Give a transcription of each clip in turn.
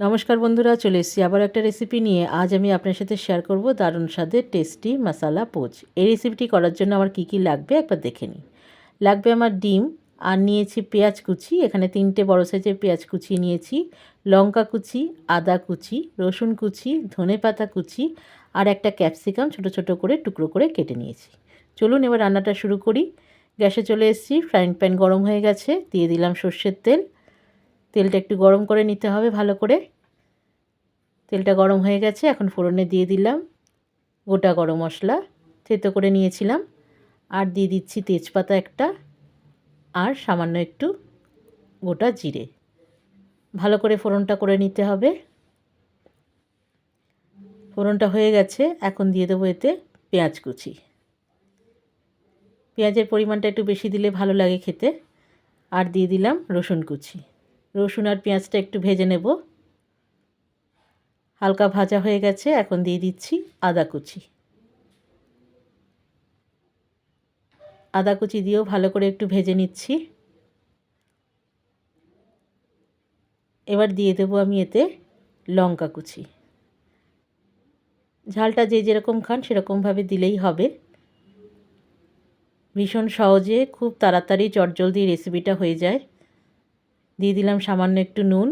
নমস্কার বন্ধুরা, চলে এসেছি আবার একটা রেসিপি নিয়ে। আজ আমি আপনার সাথে শেয়ার করব দারুণ স্বাদের টেস্টি মশালা পোচ এই রেসিপিটি করার জন্য আমার কি কি লাগবে একবার দেখে নিই। লাগবে আমার ডিম, আর নিয়েছি পেঁয়াজ কুচি। এখানে তিনটে বড় সাইজের পেঁয়াজ কুচি নিয়েছি, লঙ্কা কুচি, আদা কুচি, রসুন কুচি, ধনে পাতা কুচি, আর একটা ক্যাপসিকাম ছোট ছোট করে টুকরো করে কেটে নিয়েছি। চলুন এবার রান্নাটা শুরু করি। গ্যাসে চলে এসেছি ফ্রাইং প্যান গরম হয়ে গেছে, দিয়ে দিলাম সর্ষের তেল। তেলটা একটু গরম করে নিতে হবে ভালো করে। তেলটা গরম হয়ে গেছে, এখন ফোড়নে দিয়ে দিলাম। গোটা গরম মশলা থেতো করে নিয়েছিলাম। আর দিয়ে দিচ্ছি তেজপাতা একটা আর সামান্য একটু গোটা জিরে। ভালো করে ফোড়নটা করে নিতে হবে। ফোড়নটা হয়ে গেছে, এখন দিয়ে দেবো এতে পেঁয়াজ কুচি। পেঁয়াজের পরিমাণটা একটু বেশি দিলে ভালো লাগে খেতে। আর দিয়ে দিলাম রসুন কুচি। রসুন আর পেঁয়াজটা একটু ভেজে নেব। হালকা ভাজা হয়ে গেছে, এখন দিয়ে দিচ্ছি আদা কুচি। আদা কুচি দিয়েও ভালো করে একটু ভেজে নিচ্ছি। এবার দিয়ে দেবো আমি এতে লঙ্কা কুচি। ঝালটা যে যেরকম খান সেরকমভাবে দিলেই হবে। ভীষণ সহজে খুব তাড়াতাড়ি চটজলদি রেসিপিটা হয়ে যায়। দিয়ে দিলাম সামান্য একটু নুন।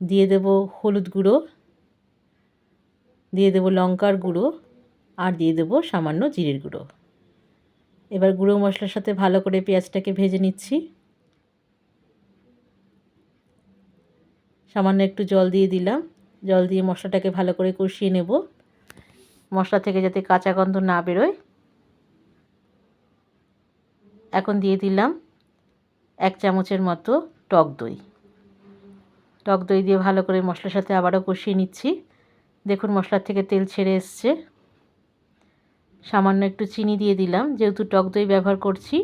দিয়ে দেব হলুদ গুঁড়ো। দিয়ে দেব লঙ্কার গুঁড়ো। আর দিয়ে দেব সামান্য জিরের গুঁড়ো। এবার গুঁড়ো মশলার সাথে ভালো করে পেঁয়াজটাকে ভেজে নিচ্ছি। সামান্য একটু জল দিয়ে দিলাম। জল দিয়ে মশলাটাকে ভালো করে কষিয়ে নেব। মশলা থেকে যাতে কাঁচা গন্ধ না বেরোয়। এখন দিয়ে দিলাম এক চামচের মতো টক দই। টক দই দিয়ে ভালো করে মশলার সাথে আবারও কষিয়ে নিচ্ছি। দেখুন, মশলার থেকে তেল ছেড়ে এসছে। সামান্য একটু চিনি দিয়ে দিলাম। যেহেতু টক দই ব্যবহার করছি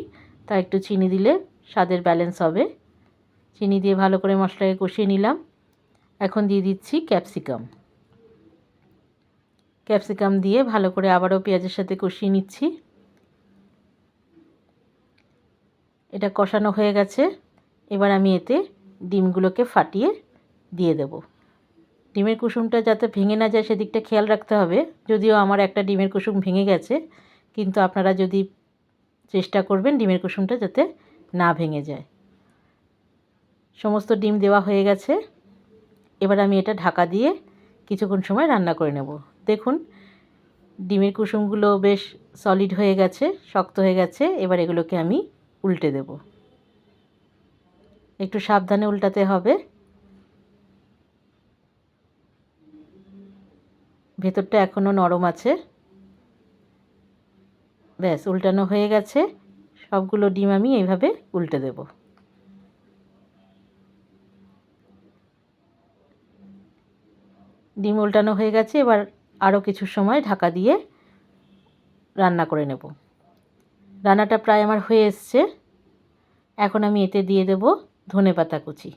তা একটু চিনি দিলে স্বাদের ব্যালেন্স হবে। চিনি দিয়ে ভালো করে মশলাকে কষিয়ে নিলাম। এখন দিয়ে দিচ্ছি ক্যাপসিকাম। ক্যাপসিকাম দিয়ে ভালো করে আবারও পেঁয়াজের সাথে কষিয়ে নিচ্ছি। এটা কষানো হয়ে গেছে। এবার আমি এতে ডিমগুলোকে ফাটিয়ে দিয়ে দেব। ডিমের কুসুমটা যাতে ভেঙে না যায় সেদিকটা খেয়াল রাখতে হবে। যদিও আমার একটা ডিমের কুসুম ভেঙে গেছে, কিন্তু আপনারা যদি চেষ্টা করবেন ডিমের কুসুমটা যাতে না ভেঙে যায়। সমস্ত ডিম দেওয়া হয়ে গেছে। এবার আমি এটা ঢাকা দিয়ে কিছুক্ষণ সময় রান্না করে নেব। দেখুন, ডিমের কুসুমগুলো বেশ সলিড হয়ে গেছে, শক্ত হয়ে গেছে। এবার এগুলোকে আমি উল্টে দেব। একটু সাবধানে উল্টাতে হবে। ভেতরটা এখনও নরম আছে। ব্যাস, উল্টানো হয়ে গেছে। সবগুলো ডিম আমি এইভাবে উল্টে দেব। ডিম উল্টানো হয়ে গেছে, এবার আরও কিছু সময় ঢাকা দিয়ে রান্না করে নেব। রান্নাটা প্রায় আমার হয়ে এসছে। এখন আমি এতে দিয়ে দেব ধনে পাতা কুচি।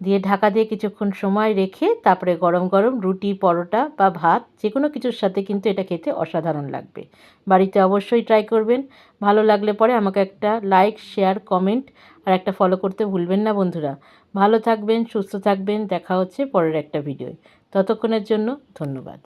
দিয়ে ঢাকা দিয়ে কিছুক্ষণ সময় রেখে তারপরে গরম গরম রুটি, পরোটা বা ভাত যে কোনো কিছুর সাথে কিন্তু এটা খেতে অসাধারণ লাগবে। বাড়িতে অবশ্যই ট্রাই করবেন। ভালো লাগলে পরে আমাকে একটা লাইক শেয়ার কমেন্ট আর একটা ফলো করতে ভুলবেন না বন্ধুরা। ভালো থাকবেন, সুস্থ থাকবেন। দেখা হচ্ছে পরের একটা ভিডিওয় ততক্ষণের জন্য ধন্যবাদ।